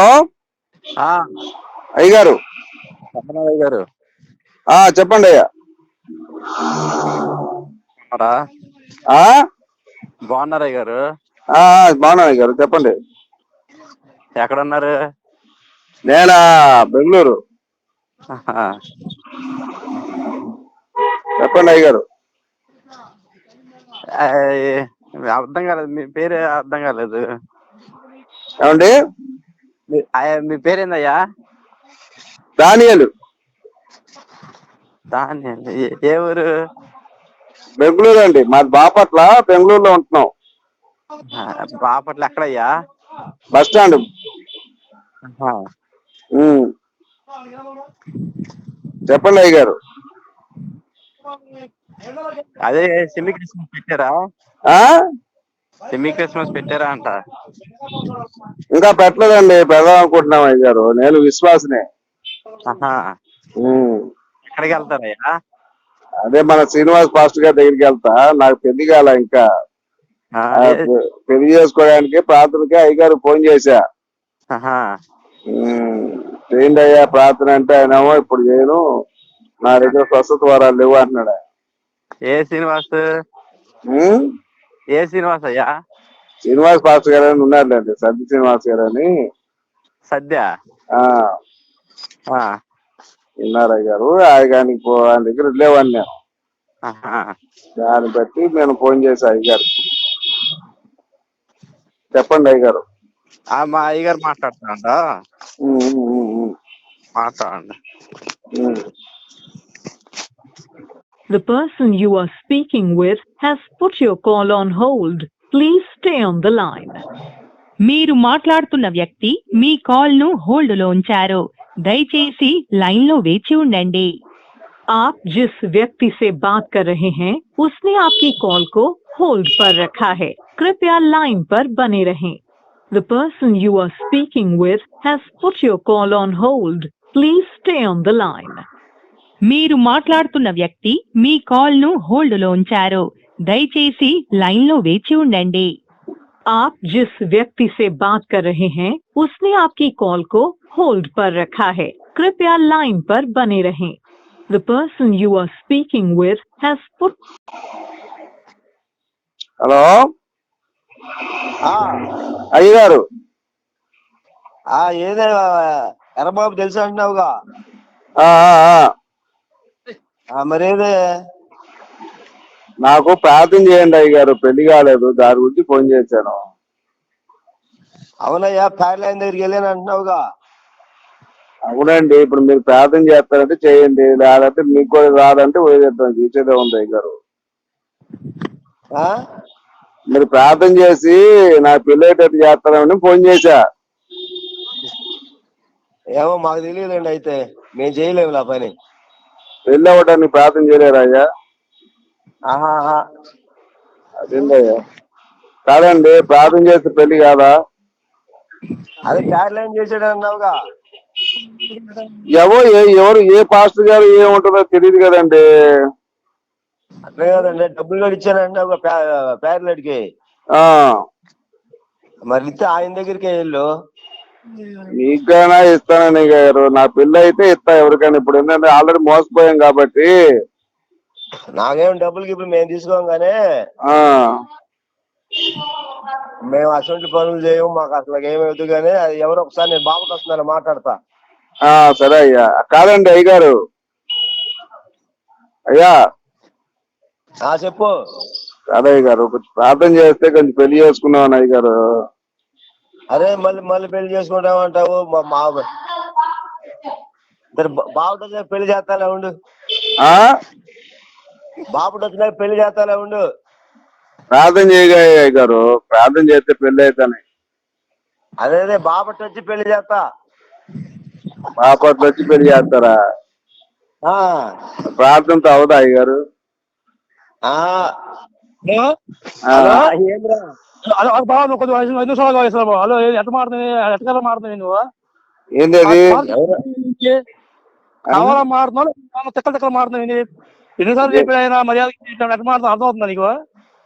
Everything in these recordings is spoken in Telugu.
హలో ఆ, అయ్యగారు. రమణయ్య గారు ఆ చెప్పండి అయ్యా? ఆ? బాగున్నారా అయ్య గారు ఆ, బాగున్నాను అయ్యగారు. చెప్పండి. ఎక్కడ ఉన్నారు నేనా బెంగళూరు. చెప్పండి అయ్యగారు. ఏయ్, అర్థం కాలేదు. మీ పేరు అర్థం కాలేదు. ఏమండి? మీ- మీ పేరేందయ్యా? దానియలు. దాని ఏ- ఊరు? బెంగళూరు అండి. మాది బాపట్ల బెంగళూరులో ఉంటున్నాం. బాపట్ల ఎక్కడయ్యా? Bus stand. చెప్పండి అయ్యగారు అదే సెమీ క్రిస్మస్ పెట్టారా? ఆ? సెమీ క్రిస్మస్ పెట్టారా అంట ఇంకా పెట్టలేదండి పెడదాం అనుకుంటున్నాం అయ్యగారు నేను విశ్వాసనే ఆహా. ఉమ్. ఎక్కడికి వెళ్తారయ్యా అదే మన శ్రీనివాస్ పాస్టర్ గారి దగ్గరికి వెళ్తా నాకు పెళ్ళి కాల ఇంకా ఆ, ఆ, ఏ- పె- పెళ్ళి చేసుకోవడానికి ప్రార్థనకి అయ్యగారు ఫోన్ చేశా ఆహా. ఉమ్, చేయండి అయ్యా ప్రార్థన అంటే ఆయనేమో ఇప్పుడు చేయను నా దగ్గర స్వస్థత వరాలు లేవు అంటున్నాడు ఆయన. ఏ శ్రీనివాస్ ఉమ్, ఏ శ్రీనివాస్ అయ్యా? శ్రీనివాస్ పాస్టర్ గారు అని ఉన్నారులేండి సత్య శ్రీనివాస్ గారు అని సద్య. ఉన్నారు అయ్యారు ఆయనకి ఆయన దగ్గర లేవని నేను. దాన్ని బట్టి నేను ఫోన్ చేశా అయ్యగారు. చెప్పండి అయ్యగారు. ఆ, మా అయ్యగారు మాట్లాడుతున్నాండ మాట్లాడండి. The person you are speaking with has put your call on hold. Please stay on the line. మీరు మాట్లాడుతున్న వ్యక్తి మీ కాల్ ను హోల్డ్ లో ఉంచారు దయచేసి లైన్ లో వేచి ఉండండి आप जिस व्यक्ति से बात कर रहे हैं उसने आपकी कॉल को होल्ड पर रखा है कृपया लाइन पर बने रहें The person you are speaking with has put your call on hold. Please stay on the line. మీరు మాట్లాడుతున్న వ్యక్తి మీ కాల్ ను హోల్డ్ లో ఉంచారు దయచేసి లైన్ లో వేచి ఉండండి आप जिस व्यक्ति से बात कर रहे हैं उसने आपकी कॉल को होल्ड पर रखा है कृपया लाइन पर बने रहें The person you are speaking with has put hello ఆ, అయ్యగారు ఆ ఏదే ఎర్రబాబు తెలుసు అంటున్నావుగా ఆ, ఆ, ఆ. ఆ, మరేదే? నాకు ప్రార్థన చేయండి అయ్యగారు పెళ్ళి కాలేదు దాని గురించి ఫోన్ చేశాను. అవునయ్యా ఫ్యాన్ లైన్ దగ్గరికి వెళ్ళాను అంటున్నావుగా. అవునండి ఇప్పుడు మీరు ప్రార్థన చేస్తారంటే చేయండి లేదంటే మీకు కూడా రాదంటే వదిలేద్దాం చేసేదే ఉంది అయ్యగారు. ఆ? మీరు ప్రార్థన చేసి నా పెళ్ళేటట్టు చేస్తారని ఫోన్ చేశా. ఏమో మాకు తెలియదండి అయితే మేము చేయలేము నా పని. పెళ్ళి అవ్వడానికి ప్రార్థన చేయలేరా అయ్యా? ఆహాహా. అదేందయ్యా కాదండి ప్రార్థన చేస్తే పెళ్ళి కాదా? అదే ఫ్యాన్ లైన్ చేసాడు అన్నావుగా. ఎవరు ఏ- ఎవరు ఏ పాస్టర్ గారు ఏముంటుందో తెలియదు కదండి. అట్లే కదండి డబ్బులు కూడా ఇచ్చాను అన్నావుగా ప్యారెలెట్కి. ఆ. మరి ఇస్తే ఆయన దగ్గరికి వెళ్ళు. మీకైనా ఇస్తానని గారు నా పెళ్ళి అయితే ఇస్తా ఎవరికైనా. ఇప్పుడు ఏంటంటే ఆల్రెడీ మోసపోయాం కాబట్టి. నాకేం డబ్బులకి ఇప్పుడు మేము తీసుకోం కానీ ఆ. మేము అటువంటి పనులు చేయము మాకు అసలు ఏమవుతుంది కానీ అది ఎవరో ఒకసారి నేను బాబుకి వస్తున్నాను మాట్లాడతా. ఆ సరే అయ్యా. కాదండి అయ్యగారు. అయ్యా. ఆ చెప్పు. అదే గారు కొంచెం ప్రార్థన చేస్తే కొంచెం పెళ్ళి చేసుకున్నాం అయ్యగారు. అరే మళ్ళీ మళ్ళీ పెళ్ళి చేసుకుంటామంటావు. మా మా బాబుడు వచ్చినాక పెళ్ళి చేస్తాలే ఉండు. ఆ? బాబుడు వచ్చినాక పెళ్ళి చేస్తాలే ఉండు. ప్రార్థన చేయగా ప్రార్థన చేస్తే పెళ్ళి అవుతాను. అదే అదే బాబట్ వచ్చి పెళ్ళి చేస్తా. బాపట్ల వచ్చి పెళ్ళి చేస్తారా? ప్రార్థనతో అవదా అయ్యగారు? హలో, బాగా కొద్దిగా ఐదు నిమిషాలు వయసు హలో ఎట్ట మాడుతుంది ఎట్టకాల మాడుతుంది నువ్వు? ఏంది? అది కావాలా మాడుతున్నావు తిక్కల తిక్కల ఎన్నిసార్లు చెప్పి ఆయన మర్యాద అవుతుందా నీకు?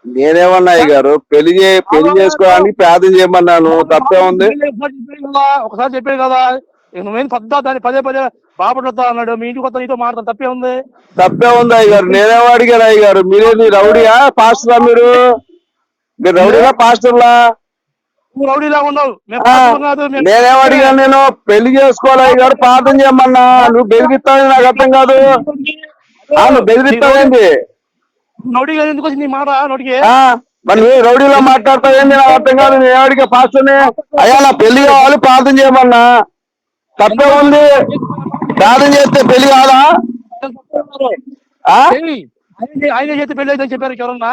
నేనేమన్నా గారు పెళ్ళి పెళ్ళి చేసుకోవడానికి ప్రార్థన చేయమన్నాను. తప్పే ఉంది. ఒకసారి చెప్పాను కదా చెప్పాను నువ్వేం పెద్ద దాన్ని పదే పదే బాపడతా అన్నాడు మీ ఇంటికి కొత్త నీతో మాట్లాడతాను తప్పే ఉంది? తప్పే ఉంది అయ్య గారు నేనేమో అడిగాను అయ్య గారు మీరేది రౌడీయా పాస్టరా మీరు? మీరు రౌడీనా పాస్టర్లా? నువ్వు రౌడీలా ఉన్నావు నేనేం అడిగాను నేను పెళ్ళి చేసుకోవాలి అయ్య గారు ప్రార్థన చేయమన్నా నువ్వు బెదిరిస్తావని నాకు అర్థం కాదు. నువ్వు బెదిరిస్తావేంటి? గారు ఎందుకు వచ్చింది నీ మాట? నోటికి? మరి నువ్వు రౌడీలో మాట్లాడతావేంటి? నాకు అర్థం కాదు నేను అడిగా పాస్టర్ని? అయ్యా నా పెళ్ళి కావాలి ప్రార్థన చేయమన్నా. తప్పే ఉంది. ప్రార్థన చేస్తే పెళ్ళి కాదా. ఆయన- చేతి పెళ్ళి అయితే చెప్పారు ఎవరన్నా?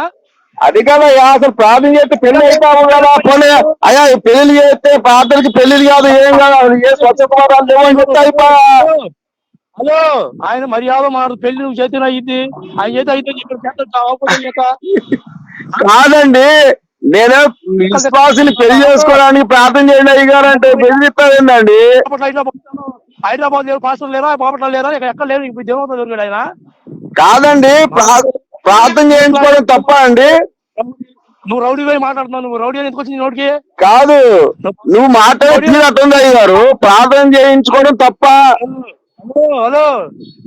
అది కదయ్యా అసలు ప్రార్థన చేస్తే పెళ్ళి అయిపోవు కదా పోనీ. అయ్యా పెళ్ళి చేస్తే ప్రార్థనకి పెళ్ళి కాదు ఏం కాదు ఏ స్వచ్ఛ కుమారాలు హలో ఆయన మర్యాద మారు పెళ్ళి నువ్వు చేతిన అయ్యింది ఆయన చేతి అయితే కాదండి నేనే విశ్వాసిని పెళ్ళి చేసుకోవడానికి ప్రార్థన చేయండి అయ్య గారు అంటే బెదిరిస్తావేందండి బాపట్ల హైదరాబాద్ లేరు పాస్టర్ లేరా బాపట్ల లేరా ఇక్కడ ఎక్కడ లేరు ఇప్పుడు దేవత దొరికాడు ఆయన. కాదండి ప్రా- ప్రార్థన చేయించుకోవడం తప్ప అండి? నువ్వు రౌడీ పోయి మాట్లాడుతున్నావు నువ్వు రౌడీ ఎందుకు వచ్చింది నోటికి? కాదు నువ్వు మాట్లాడే అయ్య గారు ప్రార్థన చేయించుకోవడం తప్ప? హలో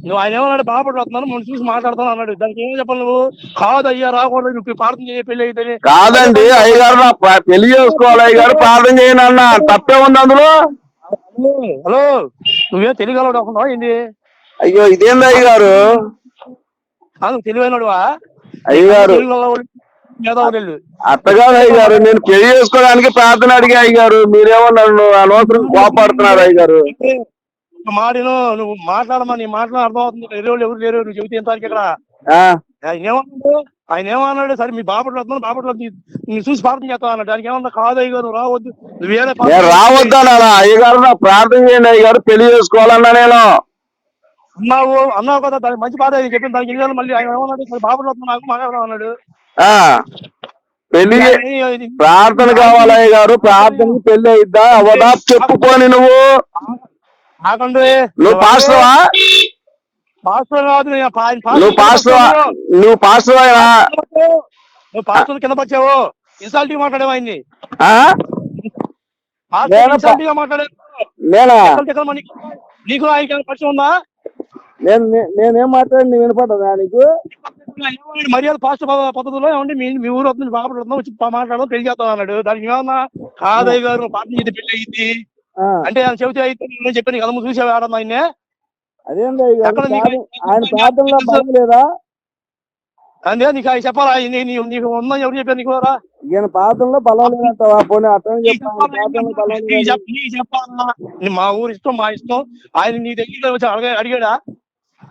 నువ్వు ఆయన ఏమన్నాడు బాపట్ల వస్తున్నాను మనం చూసి మాట్లాడుతాను అన్నాడు. దానికి ఏం చెప్పాలి నువ్వు? కాదు అయ్యా రాకూడదు నువ్వు ప్రార్థన చేయ పెళ్ళి అయితే కాదండి అయ్య గారు నా పెళ్ళి చేసుకోవాలి అయ్య గారు ప్రార్థన చేయను అన్న. తప్పే ఉంది అందులో? హలో నువ్వేం తెలియగలడు అనుకున్నావా ఏంటి అయ్యో ఇదేంది అయ్య గారు నువ్వు తెలివైనడువా? అయ్య గారు అత్తగారు అయ్య గారు నేను పెళ్ళి చేసుకోవడానికి ప్రార్థన అడిగా అయ్య గారు మీరేమో నన్ను అనవసరం కోపాడుతున్నారు అయ్య గారు మాడిను నువ్వు మాట్లాడమా నీ మాట్లాడ అర్థం అవుతుంది ఎవరు లేరు నువ్వు చెబితే ఎంత ఇక్కడ ఆ, ఆయన ఏమన్నాడు సరే మీ బాపట్లో వస్తున్నాను బాపట్లో చూసి ప్రార్థన చేస్తావు అన్నాడు. దానికి ఏమన్నా కాదు అయ్య గారు రావద్దు వేరే రావద్దనా అయ్య గారు నా ప్రార్థన చేయండి అయ్య గారు పెళ్ళి చేసుకోవాలన్నా నేను. అన్నావు అన్నావు కదా దానికి మంచి బాధ అని చెప్పిన దానికి ఇల్లు మళ్ళీ ఆయన ఏమన్నాడు సరే బాపట్లో వస్తున్నా నాకు మాట్లాడరా అన్నాడు. ఆ పెళ్ళి ప్రార్థన కావాలి అయ్య గారు ప్రార్థనకి పెళ్ళి అయిద్దా? అవదా? చెప్పుకొని నువ్వు. నువ్వు పాస్టవా పాస్టర్ కాదు ఆయన నువ్వు పాస్టర్. నువ్వు పాస్టర్ కింద పచ్చావు ఇన్సాల్టీ మాట్లాడేవా ఆయన్ని? ఇన్సాల్టీ గా మాట్లాడావు? నీకు- ఏమైనా పరిచయం ఉందా? నేను నేనేం మాట్లాడి వినపడ్డా నీకు? మర్యాద పాస్టర్ పద్ధతిలో ఏమండి? మీ మీ ఊరు వస్తుంది వస్తుంది వచ్చి మాట్లాడదాం పెళ్ళి చేస్తాం అన్నాడు. దానికి ఏమన్నా కాదయ్య గారు పార్టీ చేతి పెళ్ళి అయ్యింది ఆ, అంటే ఆయన చెబితే అయితే నేను చెప్పాను కదా చూసావు ఆడన్నా ఆయన్ని? అదేంది ఆయన ప్రార్థనలో బలం లేదా అంతే నీకు ఆయన చెప్పాలా? నీకు ఉందని ఎవరు చెప్పారు నీకు రా ఈయన ప్రార్థనలో బలం లేదంటావా పోనీ అర్థం చెప్పాలా? మా ఊరు ఇష్టం మా ఇష్టం. ఆయన నీ దగ్గర వచ్చి అడగ అడిగాడా?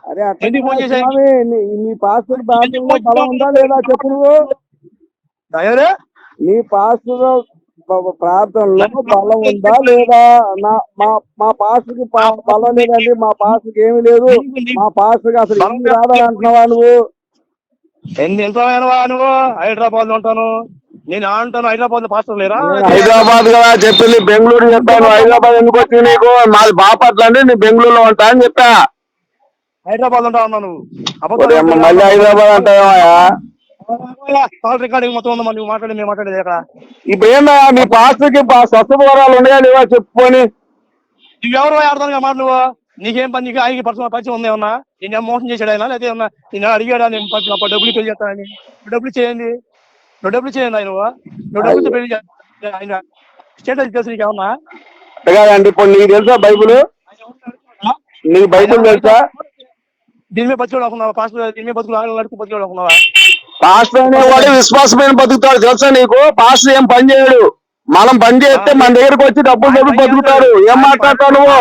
అరే ఎందుకు ఫోన్? స్వామి, నీ- పాస్టర్ ప్రార్థనలో బలం ఉందా లేదా చెప్పు నువ్వు? నీ పాస్టర్ ప్రార్థనలో బలం ఉందా లేదా? నా మా మా పాస్టర్కి ప- బలం లేదండి మా పాస్టర్కి ఏమీ లేదు. మా పాస్టర్కి అసలు ఏమి రాదని అంటున్నావా నువ్వు? ఎన్ని ఎంతమైనవా నువ్వు? హైదరాబాద్లో ఉంటాను. నేను అంటాను హైదరాబాద్లో పాస్టర్ లేరా? హైదరాబాద్ కదా చెప్పింది బెంగళూరు చెప్పాను హైదరాబాద్ ఎందుకు వచ్చింది నీకు? మాది బాపట్ల అండి నేను బెంగళూరులో ఉంటా అని చెప్పా. హైదరాబాద్ ఉంటా ఉన్నావు నువ్వు? మళ్ళీ హైదరాబాద్ అంటావేమయ్యా? కాల్ రికార్డింగ్ మొత్తం ఉందమ్మా నువ్వు మాట్లాడి మేము మాట్లాడేది అక్కడ ఇప్పుడు ఏందయ్యా మీ పాస్టర్కి స్వస్థ వరాలు ఉన్నాయా లేవా చెప్పుకొని? నువ్వెవరు ఆడదాను మాట నువ్వు నీకేం పని నీకు ఆయనకి పరిచయం పరిచయం ఉంది ఏమన్నా? నేను మోసం చేశాడు ఆయన లేదా ఏమన్నా నేను అడిగాడా? నేను డబ్బులు పెళ్ళి చేస్తానని. నువ్వు డబ్బులు చేయండి. నువ్వు డబ్బులు చేయండి ఆయన. నువ్వు నువ్వు డబ్బులు పెళ్ళి ఆయన. స్టేటస్ తెలుసు నీకు ఏమన్నా? అండి ఇప్పుడు నీకు తెలుసా బైబుల్? నీకు బైబుల్ తెలుసా? దీని మీద బతుకులు అనుకున్నావా? పాస్టర్ దీని మీద బతుకులు ఆడలు నడుపు బతుకులు అనుకున్నావా? పాస్టర్ అనేవాడు విశ్వాసమైన బతుకుతాడు. తెలుసా నీకు? పాస్టర్ ఏం పని చేయడు. మనం పని చేస్తే మన దగ్గరకు వచ్చి డబ్బులు డబ్బులు బతుకుతాడు. ఏం మాట్లాడతావు నువ్వు?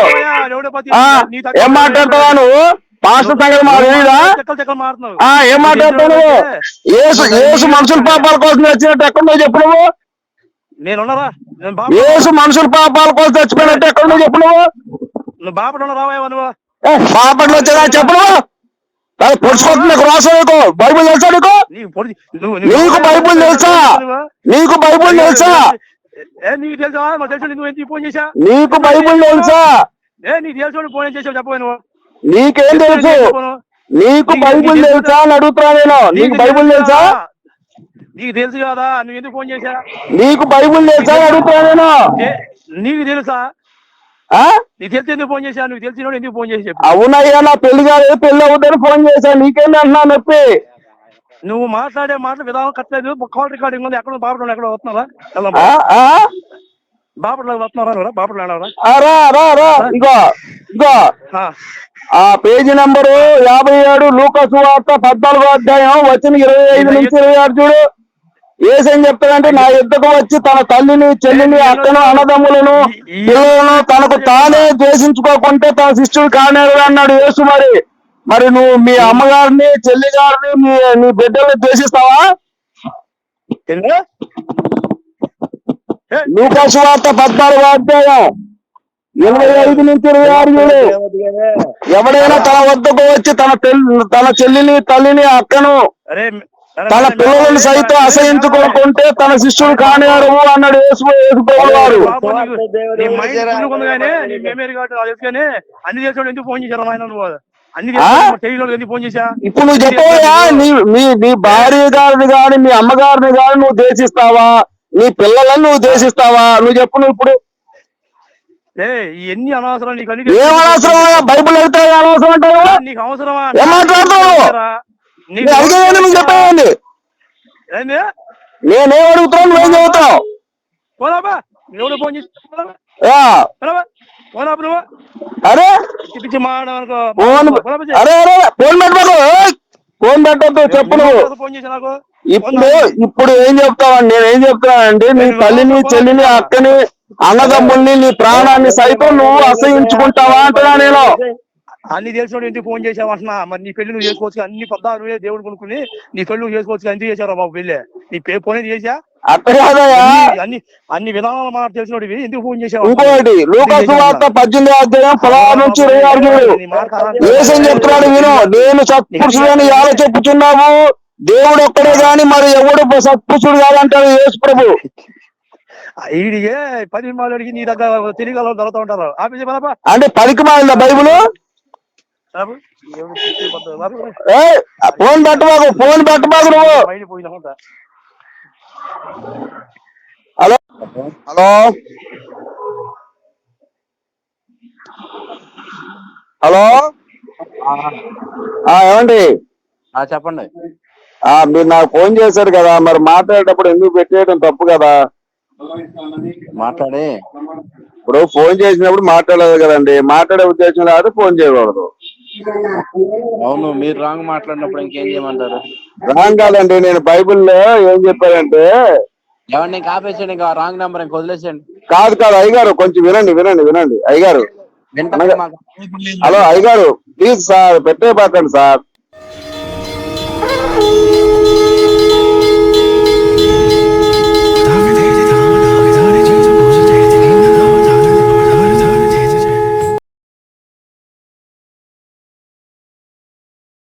ఏం మాట్లాడతావా నువ్వు? పాస్టర్ సంగతి ఆ ఏం మాట్లాడతావు నువ్వు? ఏసు ఏసు మనుషుల పాపాల కోసం వచ్చినట్టు ఎక్కడో చెప్పు నువ్వు? నేను బాబు ఏసు మనుషుల పాపాల కోసం చచ్చిపోయినట్టు ఎక్కడో చెప్పు నువ్వు? నువ్వు బాపడు రావా నువ్వు? ఏ, పాపట్లో వచ్చేదా చెప్పు నువ్వు? అది పొడుచుకుంటున్నా క్రాసం నీకు బైబుల్ తెలుసా నీకు నీకు నీకు బైబుల్ తెలుసా నీకు బైబుల్ తెలుసా ఏ నీకు తెలుసా నువ్వు ఫోన్ చేసా నీకు బైబుల్ తెలుసా ఏ నీకు తెలుసు ఫోన్ చేసావు చెప్పు నువ్వు నీకేం తెలుసు నీకు బైబుల్ తెలుసా అని అడుగుతున్నా నేను నీకు బైబుల్ తెలుసా నీకు తెలుసు కదా నువ్వు ఎందుకు ఫోన్ చేశా నీకు బైబుల్ తెలుసా అడుగుతా నేను నీకు తెలుసా? నీకు తెలిసి ఎందుకు ఫోన్ చేశా నువ్వు తెలిసినోడు ఎందుకు ఫోన్ చేసి చెప్పు అవునయ్యా నా పెళ్ళి కాలేదు పెళ్ళి అవుతుందని ఫోన్ చేశా నీకేంటి అంటున్నా నొప్పి? నువ్వు మాట్లాడే మాటలు విధానం కట్టలేదు కాల్ రికార్డింగ్ ఉంది. ఎక్కడ బాపట్లో ఎక్కడ వస్తున్నారా? బాపట్లో వస్తున్నారా బాపట్లో వెళ్ళారా ఆ, రా రా రా. ఇగో ఇగో. ఆ, ఆ పేజీ నంబరు యాభై ఏడు లూకసు వార్త పద్నాలుగో అధ్యాయం వచ్చిన ఇరవై ఐదు నుంచి ఇరవై ఆరు చూడు. ఏసేం చెప్తాడంటే నా యుద్ధకు వచ్చి తన తల్లిని చెల్లిని అక్కను అన్నదమ్ములను పిల్లలను తనకు తానే ద్వేషించుకోకుంటే తన శిష్యుడు కానేరు అన్నాడు యేసు మరి. మరి నువ్వు మీ అమ్మగారిని చెల్లి గారిని మీ నీ బిడ్డల్ని ద్వేషిస్తావా? లూకసు వార్త పద్నాలుగో అధ్యాయం ఇరవై ఐదు నుంచి ఇరవై ఆరు ఎవడైనా తన వద్దకు వచ్చి తన తన చెల్లిని తల్లిని అక్కను తన పిల్లలను సైతం అసహించుకోకుంటే తన శిష్యుడు కానివారు అన్నాడు వారు కానీ అన్ని చేసాడు ఎందుకు ఫోన్ చేశారు ఆయన నువ్వు? అన్ని ఎందుకు ఫోన్ చేశా? ఇప్పుడు నువ్వు చెప్పవా నీ నీ నీ భార్య గారిని గాని మీ అమ్మగారిని గాని నువ్వు దేశిస్తావా నీ పిల్లలను నువ్వు దేశిస్తావా నువ్వు చెప్పు నువ్వు ఇప్పుడు. ఏ ఎన్ని అనవసరం నీకు ఏం అవసరం బైబుల్ అయితే అనవసరం అంటావా? నీకు అవసరమా? ఏం మాట్లాడుతున్నావు? నీకు నేను అడిగేది నువ్వు చెప్పేయండి. ఏంది? నేనేం అడుగుతున్నావు నువ్వేం నువ్వు? అరే! ఫోన్ అరే అరే ఫోన్ పెట్టద్దు. చెప్పు నువ్వు. ఇప్పుడు ఇప్పుడు ఏం చెప్తావండి? నేను ఏం చెప్తానండి నీ తల్లిని చెల్లిని అక్కని అన్నదమ్ముల్ని నీ ప్రాణాన్ని సైతం నువ్వు అసహించుకుంటావా అంటున్నా నేను. అన్ని తెలిసిన ఎందుకు ఫోన్ చేసావు అంటున్నా మరి నీ పెళ్ళి నువ్వు చేసుకోవచ్చు అన్ని పద్దా నువ్వే దేవుడు కొనుక్కుని నీ పెళ్ళి నువ్వు చేసుకోవచ్చు ఎందుకు చేశారు బాబు పెళ్ళి? నీ పే ఫోన్ చేసా అన్ని- అన్ని విధానాలు మాట తెలిసినోడివి ఎందుకు ఫోన్ చేసావు ఇంకోటి లోకసు వార్త పద్దెనిమిది అధ్యాయం పదహారు నుంచి ఇరవై ఆరు చూడు. చెప్తున్నాడు విను. నేను సత్పురుషుడని ఎలా చెప్పుచున్నావు? దేవుడు ఒక్కడే గాని మరి ఎవడు సత్పురుషుడు కాదంటాడు యేసు ప్రభు. ఈడిగే పది అడిగి నీ దగ్గర తెలియగల దొరుకుతూ ఉంటారు. అంటే పనికి మాలిందా బైబుల్ బాబు ఎవడు చెప్పి పోతాడు? బాబు, ఏ ఫోన్ పెట్టబాకు ఫోన్ పెట్టబాకు నువ్వు. హలో హలో హలో ఆ, ఏమండి? ఆ, చెప్పండి. ఆ మీరు నాకు ఫోన్ చేశారు కదా మరి మాట్లాడేటప్పుడు ఎందుకు పెట్టేయడం తప్పు కదా? మాట్లాడి. ఇప్పుడు ఫోన్ చేసినప్పుడు మాట్లాడలేదు కదండి మాట్లాడే ఉద్దేశం లేదు ఫోన్ చేయకూడదు. అవును మీరు రాంగ్ మాట్లాడినప్పుడు ఇంకేం చేయమంటారు? రాంగ్ కాదండి నేను బైబిల్లో ఏం చెప్పానంటే ఇంకా ఆపేసేయండి ఇంకా రాంగ్ నెంబర్ ఇంకా వదిలేసేయండి. కాదు కాదు అయ్యగారు కొంచెం వినండి వినండి వినండి అయ్యగారు. హలో అయ్యగారు ప్లీజ్ సార్ పెట్టే పాకండి సార్.